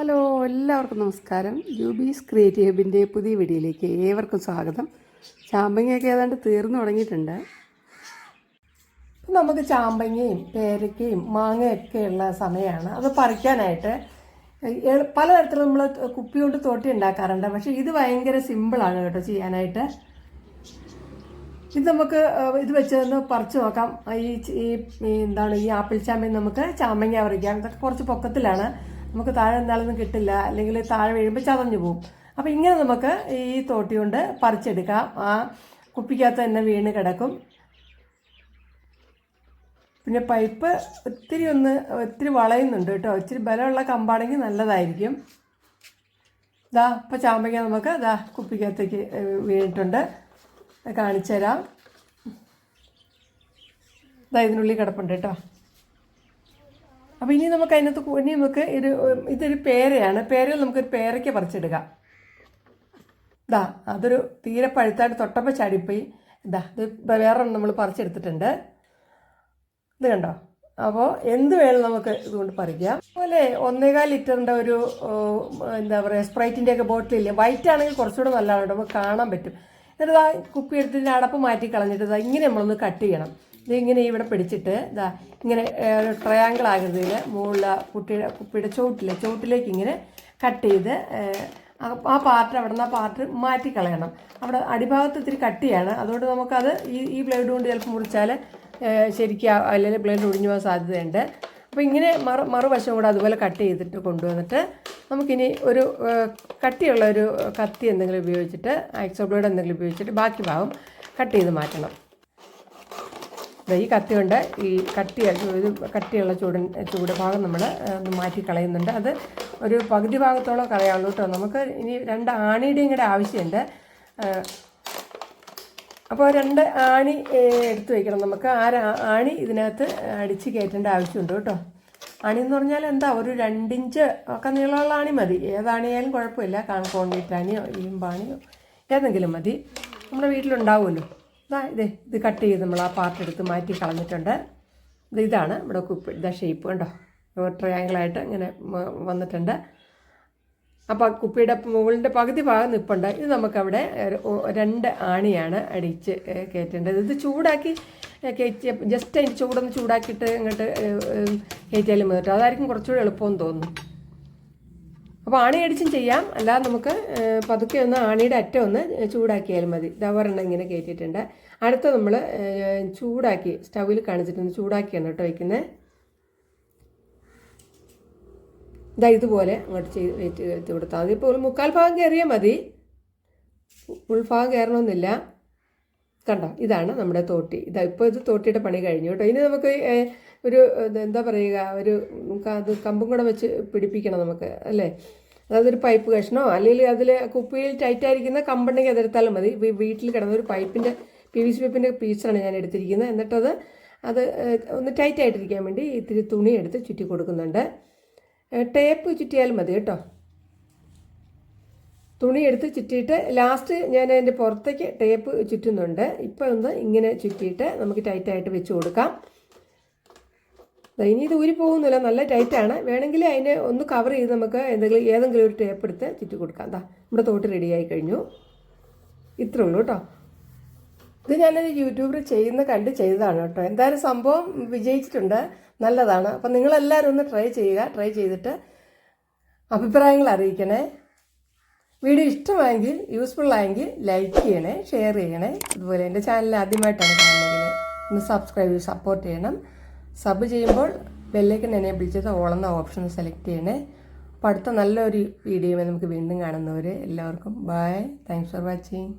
Hello എല്ലാവർക്കും നമസ്കാരം. Jubi's creative ഹബിന്റെ പുതിയ വീഡിയോയിലേക്ക് ഏവർക്കും സ്വാഗതം. ചാമ്പങ്ങയൊക്കെ ഏതാണ്ട് തീർന്നു തുടങ്ങിയിട്ടുണ്ട്. നമുക്ക് ചാമ്പങ്ങയും പേരയ്ക്കയും മാങ്ങയൊക്കെ ഉള്ള സമയമാണ്. അത് പറിക്കാനായിട്ട് പലതരത്തിലും നമ്മൾ കുപ്പി കൊണ്ട് തോട്ടി ഉണ്ടാക്കാറുണ്ട്. പക്ഷേ ഇത് ഭയങ്കര സിമ്പിളാണ് കേട്ടോ ചെയ്യാനായിട്ട്. ഇത് നമുക്ക് ഇത് വെച്ച് ഒന്ന് പറിച്ചു നോക്കാം. ഈ എന്താണ് ഈ ആപ്പിൾ ചാമ്പയും നമുക്ക് ചാമ്പങ്ങ പറിക്കാം ഇതൊക്കെ കുറച്ച് പൊക്കത്തിലാണ്. നമുക്ക് താഴെ എന്തായാലും കിട്ടില്ല അല്ലെങ്കിൽ താഴെ വീഴുമ്പോൾ ചതഞ്ഞു പോകും അപ്പോൾ ഇങ്ങനെ നമുക്ക് ഈ തോട്ടി കൊണ്ട് പറിച്ചെടുക്കാം. ആ കുപ്പിക്കകത്ത് തന്നെ വീണ് കിടക്കും. പിന്നെ പൈപ്പ് ഒത്തിരി ഒന്ന് ഒത്തിരി വളയുന്നുണ്ട് കേട്ടോ. ഒത്തിരി ബലമുള്ള കമ്പാണെങ്കിൽ നല്ലതായിരിക്കും. ഇതാ ഇപ്പോൾ ചാമ്പയ്ക്ക നമുക്ക് ഇതാ കുപ്പിക്കകത്തേക്ക് വീണിട്ടുണ്ട്. കാണിച്ചു തരാം ഇതാ ഇതിനുള്ളിൽ കിടപ്പുണ്ട് കേട്ടോ. അപ്പോൾ ഇനി നമുക്ക് അതിനകത്ത് ഇനി നമുക്ക് ഒരു ഇതൊരു പേരയാണ്. പേരയിൽ നമുക്കൊരു പേരയ്ക്ക പറിച്ചെടുക്കാം ഇതാ അതൊരു തീരെ പഴുത്തായിട്ട് തൊട്ടപ്പോൾ ചാടിപ്പോയി. ഇതാ ഇത് വേറെ നമ്മൾ പറിച്ചെടുത്തിട്ടുണ്ട്. ഇത് കണ്ടോ? അപ്പോൾ എന്ത് വേണം നമുക്ക് ഇതുകൊണ്ട് പറിക്കാം? അതുപോലെ ഒന്നേകാൽ ലിറ്ററിന്റെ ഒരു എന്താ പറയുക ഒക്കെ ബോട്ടിലില്ലേ വൈറ്റ് ആണെങ്കിൽ കുറച്ചുകൂടെ നല്ലതാണ് നമുക്ക് കാണാൻ പറ്റും. എന്നിട്ട് കുപ്പി എടുത്തിട്ട് അടപ്പ് മാറ്റി കളഞ്ഞിട്ട് ഇങ്ങനെ നമ്മളൊന്ന് കട്ട് ചെയ്യണം. ഇത് ഇങ്ങനെ ഇവിടെ പിടിച്ചിട്ട് ഇതാ ഇങ്ങനെ ട്രയാങ്കിൾ ആകൃതിയിൽ മുകളിൽ കുട്ടിയുടെ കുപ്പിയുടെ ചുവട്ടിലെ ചുവട്ടിലേക്ക് ഇങ്ങനെ കട്ട് ചെയ്ത് ആ- പാർട്ട് അവിടെ നിന്ന് ആ പാർട്ട് മാറ്റി കളയണം അവിടെ അടിഭാഗത്ത് ഇത്തിരി കട്ടിയാണ് അതുകൊണ്ട് നമുക്കത് ഈ ഈ ബ്ലേഡ് കൊണ്ട് ചിലപ്പോൾ മുറിച്ചാൽ ശരിക്കും അല്ലെങ്കിൽ ബ്ലേഡ് ഒടിഞ്ഞു പോകാൻ സാധ്യതയുണ്ട്. അപ്പോൾ ഇങ്ങനെ മറു മറുവശം കൂടെ അതുപോലെ കട്ട് ചെയ്തിട്ട് കൊണ്ടുവന്നിട്ട് നമുക്കിനി ഒരു കട്ടിയുള്ള ഒരു കത്തി എന്തെങ്കിലും ഉപയോഗിച്ചിട്ട് എക്സോ ബ്ലേഡ് എന്തെങ്കിലും ഉപയോഗിച്ചിട്ട് ബാക്കി ഭാഗം കട്ട് ചെയ്ത് മാറ്റണം. ഈ കത്തി കൊണ്ട് ഈ കട്ടി ഇത് കട്ടിയുള്ള ചൂട് ചൂട് ഭാഗം നമ്മൾ മാറ്റി കളയുന്നുണ്ട്. അത് ഒരു പകുതി ഭാഗത്തോളം കളയാവുള്ളൂ കേട്ടോ. നമുക്ക് ഇനി രണ്ട് ആണിയുടെയും കൂടെ ആവശ്യമുണ്ട്. അപ്പോൾ രണ്ട് ആണി എടുത്തു എടുത്ത് വയ്ക്കണം നമുക്ക്. ആ ആണി ഇതിനകത്ത് അടിച്ച് കയറ്റേണ്ട ആവശ്യമുണ്ട് കേട്ടോ. ആണി എന്ന് പറഞ്ഞാൽ എന്താ ഒരു രണ്ടിഞ്ച് ഒക്കെ നീളമുള്ള ആണി മതി. ഏതാണിയായാലും കുഴപ്പമില്ല. കോൺക്രീറ്റ് ആണിയോ ഇരുമ്പാണിയോ ഏതെങ്കിലും മതി. നമ്മുടെ വീട്ടിലുണ്ടാവുമല്ലോ. ഇതാ ഇതേ കട്ട് ചെയ്ത് നമ്മൾ ആ പാർട്ട് എടുത്ത് മാറ്റി കളഞ്ഞിട്ടുണ്ട്. ഇത് ഇതാണ് ഇവിടെ കുപ്പി ഇതാ ഷേപ്പ് കണ്ടോ? ട്രയാങ്കിളായിട്ട് ഇങ്ങനെ വന്നിട്ടുണ്ട്. അപ്പോൾ കുപ്പിയുടെ മുകളിന്റെ പകുതി ഭാഗം നിൽപ്പുണ്ട് ഇത് നമുക്കവിടെ രണ്ട് ആണിയാണ് അടിച്ച് കയറ്റേണ്ടത്. ഇത് ചൂടാക്കി കയറ്റിയ ജസ്റ്റ് അതിന്റെ ചൂടൊന്ന് ചൂടാക്കിയിട്ട് ഇങ്ങോട്ട് കയറ്റിയാലും മതി അതായിരിക്കും കുറച്ചുകൂടി എളുപ്പമെന്ന് തോന്നുന്നു. അപ്പോൾ ആണി അടിച്ചും ചെയ്യാം. അല്ലാതെ നമുക്ക് പതുക്കെ ഒന്ന് ആണിയുടെ അറ്റം ഒന്ന് ചൂടാക്കിയാൽ മതി. ഇതാ ഇങ്ങനെ കയറ്റിയിട്ടുണ്ട് അടുത്ത നമ്മൾ ചൂടാക്കി സ്റ്റൗവിൽ കാണിച്ചിട്ടൊന്ന് ചൂടാക്കിയാണ് കേട്ടോ വയ്ക്കുന്നത് ഇതാ ഇതുപോലെ അങ്ങോട്ട് ചെയ്ത് വെച്ച് വെച്ച് കൊടുത്താൽ മതി. ഇപ്പോൾ ഒരു മുക്കാൽ ഭാഗം കയറിയാൽ മതി. ഉൾഭാഗം കയറണമെന്നില്ല കണ്ടോ? ഇതാണ് നമ്മുടെ തോട്ടി. ഇതാ ഇപ്പോൾ ഇത് തോട്ടിയുടെ പണി കഴിഞ്ഞു കേട്ടോ. ഇനി നമുക്ക് ഒരു എന്താ പറയുക ഒരു അത് കമ്പും കൂടെ വെച്ച് പിടിപ്പിക്കണം നമുക്ക് അല്ലേ? അതായത് ഒരു പൈപ്പ് കഷ്ണോ അല്ലെങ്കിൽ അതിൽ കുപ്പിയിൽ ടൈറ്റായിരിക്കുന്ന കമ്പണ്ടെങ്കിൽ അതെടുത്താലും മതി. വീട്ടിൽ കിടന്ന ഒരു പൈപ്പിന്റെ പി വി സി പൈപ്പിന്റെ പീസാണ് ഞാൻ എടുത്തിരിക്കുന്നത്. എന്നിട്ടത് അത് ഒന്ന് ടൈറ്റ് ആയിട്ടിരിക്കാൻ വേണ്ടി ഇത്തിരി തുണി എടുത്ത് ചുറ്റി കൊടുക്കുന്നുണ്ട്. ടേപ്പ് ചുറ്റിയാലും മതി കേട്ടോ. തുണി എടുത്ത് ചുറ്റിയിട്ട് ലാസ്റ്റ് ഞാൻ അതിന്റെ പുറത്തേക്ക് ടേപ്പ് ചുറ്റുന്നുണ്ട്. ഇപ്പോൾ ഒന്ന് ഇങ്ങനെ ചുറ്റിയിട്ട് നമുക്ക് ടൈറ്റായിട്ട് വെച്ച് കൊടുക്കാം. ഇനി ഇത് ഊരി പോകുന്നില്ല. നല്ല ടൈറ്റാണ് വേണമെങ്കിൽ അതിനെ ഒന്ന് കവർ ചെയ്ത് നമുക്ക് എന്തെങ്കിലും ഏതെങ്കിലും ഒരു ടേപ്പ് എടുത്ത് ചുറ്റി കൊടുക്കാം. ദാ നമ്മുടെ തോട്ട് റെഡിയായി കഴിഞ്ഞു. ഇത്രേ ഉള്ളൂ കേട്ടോ ഇത് ഞാനൊരു യൂട്യൂബിൽ ചെയ്യുന്ന കണ്ട് ചെയ്തതാണ് കേട്ടോ എന്തായാലും സംഭവം വിജയിച്ചിട്ടുണ്ട്. നല്ലതാണ്. അപ്പം നിങ്ങളെല്ലാവരും ഒന്ന് ട്രൈ ചെയ്യുക. ട്രൈ ചെയ്തിട്ട് അഭിപ്രായങ്ങൾ അറിയിക്കണേ. വീഡിയോ ഇഷ്ടമായെങ്കിൽ യൂസ്ഫുൾ ആയെങ്കിൽ ലൈക്ക് ചെയ്യണേ ഷെയർ ചെയ്യണേ. അതുപോലെ എന്റെ ചാനൽ ആദ്യമായിട്ടാണ് കാണുന്നതെങ്കിൽ ഒന്ന് സബ്സ്ക്രൈബ് സപ്പോർട്ട് ചെയ്യണം. സബ് ചെയ്യുമ്പോൾ ബെല്ലേക്കൻ എനേബിൾ ചെയ്ത് ഓളെന്ന ഓപ്ഷൻ സെലക്ട് ചെയ്യണേ. അപ്പോൾ അടുത്ത നല്ലൊരു വീഡിയോ നമുക്ക് വീണ്ടും കാണുന്നവർ എല്ലാവർക്കും ബായ് താങ്ക്സ് ഫോർ വാച്ചിങ്